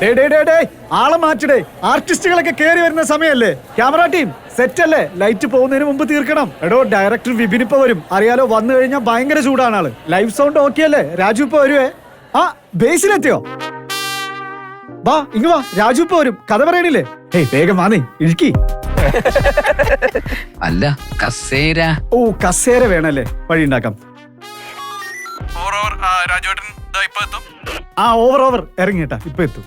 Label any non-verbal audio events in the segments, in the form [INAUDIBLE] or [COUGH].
Day day day day ആളെ മാറ്റിടേ. ആർട്ടിസ്റ്റുകളൊക്കെ കേറി വരുന്ന സമയല്ലേ? ക്യാമറ ടീം സെറ്റ് അല്ലേ? ലൈറ്റ് പോകുന്നതിന് മുമ്പ് തീർക്കണം. എടോ ഡയറക്ടർ വിപിൻ ഇപ്പൊ വരും. അറിയാലോ വന്നു കഴിഞ്ഞാൽ ഭയങ്കര ചൂടാണ് ആൾ. ലൈവ് സൗണ്ട് ഓക്കെ അല്ലേ? രാജു ഇപ്പൊ വരുവേ? ആ ബേസിലെത്തിയോ വാ ഇങ്ങ് വാ. രാജു ഇപ്പൊ വരും. കഥ പറയണില്ലേ? ഏയ് വേഗം വാന്നേ ഇഴുക്കി. [LAUGHS] അല്ല കസേര. ഓ കസേര വേണല്ലേ? വഴി ഉണ്ടാക്കാം രാജുവേട്ടൻ ദാ ഇപ്പൊ എത്തും. ആ ഓവർ ഓവർ ഇറങ്ങിട്ടാ ഇപ്പൊ എത്തും.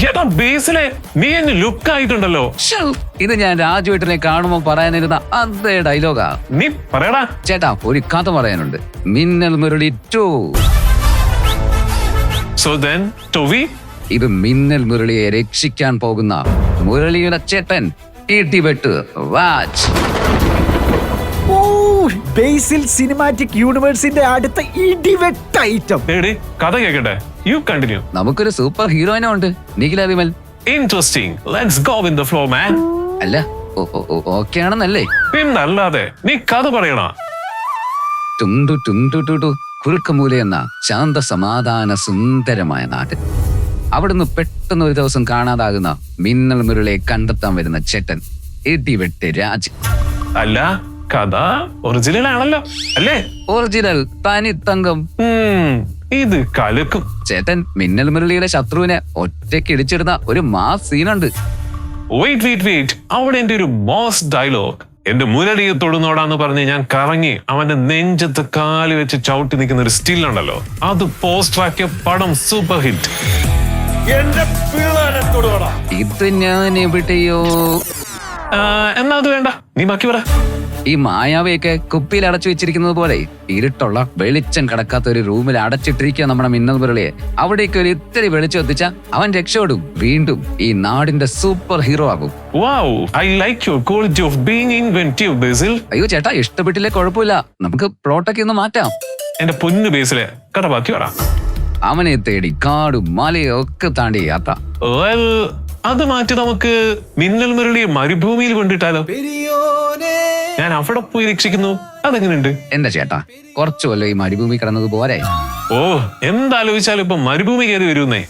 ചേട്ടാ ബേസിലെ നീ എന്ന് ലുക്ക് ആയിട്ടുണ്ടല്ലോ. ശ്ശോ, ഇത് ഞാൻ രാജുവേട്ടനെ കാണുമ്പോൾ പറയാനിരുന്ന അതേ ഡയലോഗാ നീ പറയടാ. ചേട്ടാ ഒരു കഥ പറയാനുണ്ട്. Minnal Murali two so then Tovi ഇത് മിന്നൽ മുരളിയെ രക്ഷിക്കാൻ പോകുന്ന മുരളിയുടെ ചേട്ടൻ ഇടിവെട്ട് വാച്ച്. ബേസിൽ സിനിമാറ്റിക് യൂണിവേഴ്സിന്റെ അടുത്ത ഇടിവെട്ട ഐറ്റം ഡേടി കഥ കേക്കട്ടെ. യു കണ്ടിന്യൂ നമുക്കൊരു സൂപ്പർ ഹീറോയിനും ഉണ്ട്. Nikhila Vimal interesting let's go with the flow man അല്ല ഓക്കെ ആണെന്നല്ലേ? പിന്നല്ലാതെ നീ കഥ പറയണ? ടുണ്ടു ടുണ്ടു ടുടു കുറുക്കമൂല എന്ന ശാന്ത സമാധാന സുന്ദരമായ നാട് അവിടുന്ന് പെട്ടെന്ന് ഒരു ദിവസം കാണാതാകുന്ന മിന്നൽ മുരളെ കണ്ടെത്താൻ വരുന്ന ചേട്ടൻ ഇടിവെട്ട് രാജ്. അല്ല കഥ ഒറിജിനൽ ആണല്ലോ അല്ലേ? ഒറിജിനൽ തനി തങ്കം. ഉം, ഇത് കലക്കും. ചേട്ടൻ മിന്നൽ മുരളിയുടെ ശത്രുവിനെ ഒറ്റയ്ക്ക് ഇടിച്ചിടുന്ന ഒരു മാസ് സീനുണ്ട്. വെയിറ്റ് വെയിറ്റ് വെയിറ്റ് അവിടെ എന്റെ ഒരു മോസ് ഡയലോഗ് എന്റെ മുരടിയെ തൊടുന്നോടാന്ന് പറഞ്ഞ് ഞാൻ കറങ്ങി അവന്റെ നെഞ്ചത്ത് കാൽ വെച്ച് ചവിട്ടി നിൽക്കുന്ന ഒരു സ്റ്റിൽ ഉണ്ടല്ലോ. അത് പോസ്റ്റർ ആക്കിയ പടം സൂപ്പർ ഹിറ്റ് ഇത് ഞാൻ എവിടെയോ എന്നാ അത് വേണ്ട. നീ ബാക്കി പറ. ഈ മായാവയൊക്കെ കുപ്പിയിൽ അടച്ചു വെച്ചിരിക്കുന്നത് പോലെ ഇരുട്ടുള്ള വെളിച്ചം കടക്കാത്ത ഒരു റൂമിൽ അടച്ചിട്ടിരിക്കുക നമ്മുടെ മിന്നൽ മുരളിയെ. അവിടേക്ക് ഒരു ഇത്തിരി വെളിച്ചം എത്തിച്ച അവൻ രക്ഷപ്പെടും. വീണ്ടും ഈ നാടിന്റെ സൂപ്പർ ഹീറോ ആകും. Wow I like your quality of being inventive Basil അയ്യോ ചേട്ടാ ഇഷ്ടപ്പെട്ടില്ലേ? കുഴപ്പമില്ല. നമുക്ക് പ്ലോട്ടൊക്കെ ഒന്ന് മാറ്റാം. എന്റെ പൊന്നു ബേസിലെ കഥ ബാക്കി വരാം. അവനെ തേടി കാടും മലയും ഒക്കെ താണ്ടി യാത്ര. അത് മാറ്റി നമുക്ക് മിന്നൽ മുരളി മരുഭൂമിയിൽ കൊണ്ടിട്ടാലോ? ഞാൻ അവിടെ പോയി രക്ഷിക്കുന്നു അതെങ്ങനെയുണ്ട് എന്റെ ചേട്ടാ? കുറച്ചു കൊല്ലം ഈ മരുഭൂമി കിടന്നത് പോരെ? ഓ എന്താലോചിച്ചാലും ഇപ്പൊ മരുഭൂമി കയറി വരുന്നേ.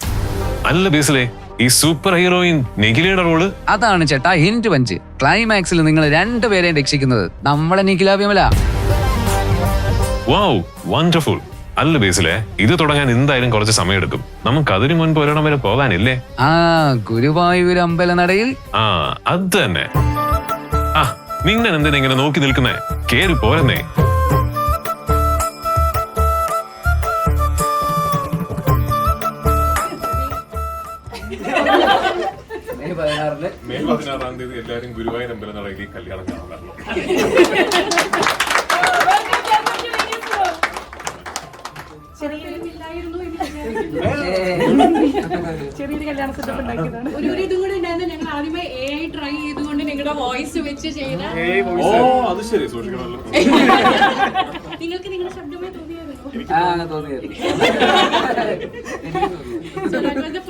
അല്ല ബേസിലെ ഈ സൂപ്പർ ഹീറോയിൻ നിഖിലയുടെ റോൾ? അതാണ് ചേട്ടാ ഹിന്റ് പഞ്ച്. ക്ലൈമാക്സിൽ നിങ്ങൾ രണ്ടുപേരെയും രക്ഷിക്കുന്നത് നമ്മളെ നിഖില വിമല. വാവ് വണ്ടർഫുൾ. അല്ല ബേസിലെ ഇത് തുടങ്ങാൻ എന്തായാലും കുറച്ച് സമയമെടുക്കും. നമുക്ക് അതിനു മുൻപ് ഒരിടം വരെ പോകാനില്ലേ? ആ ഗുരുവായൂർ അമ്പലനടയിൽ. ആ അത് തന്നെ. ആ നിങ്ങൾ എന്തിനാ ഇങ്ങനെ നോക്കി നിൽക്കുന്നേ? കേറി പോരെന്നേ. മെയ് പതിനാറാം തീയതി എല്ലാവരും ഗുരുവായൂർ അമ്പലം നടക്കി കല്യാണം കാണാൻ ചെറിയൊരു മില്ലായിരുന്നു ചെറിയൊരു കല്യാണ സെറ്റപ്പ് ഉണ്ടാക്കിയതാണ്. ഒരു ഒരു ഇതും കൂടെ ഉണ്ടായിരുന്നു. ഞങ്ങൾ ആദ്യമേ നിങ്ങളുടെ വോയിസ് വെച്ച് ചെയ്ത ഓ അത് ശരി സൂക്ഷിക്കണമല്ലോ. നിങ്ങൾക്ക് നിങ്ങളുടെ ശബ്ദമായി തോന്നിയായിരുന്നു? സോ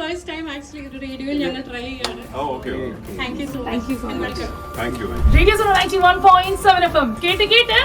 ഫസ്റ്റ് ടൈം ആക്ച്വലി ഒരു റേഡിയോയിൽ ഞങ്ങൾ ട്രൈ ചെയ്യാണ്. Okay thank you so much radio ninety one point seven F M കേട്ട് കേട്ട്.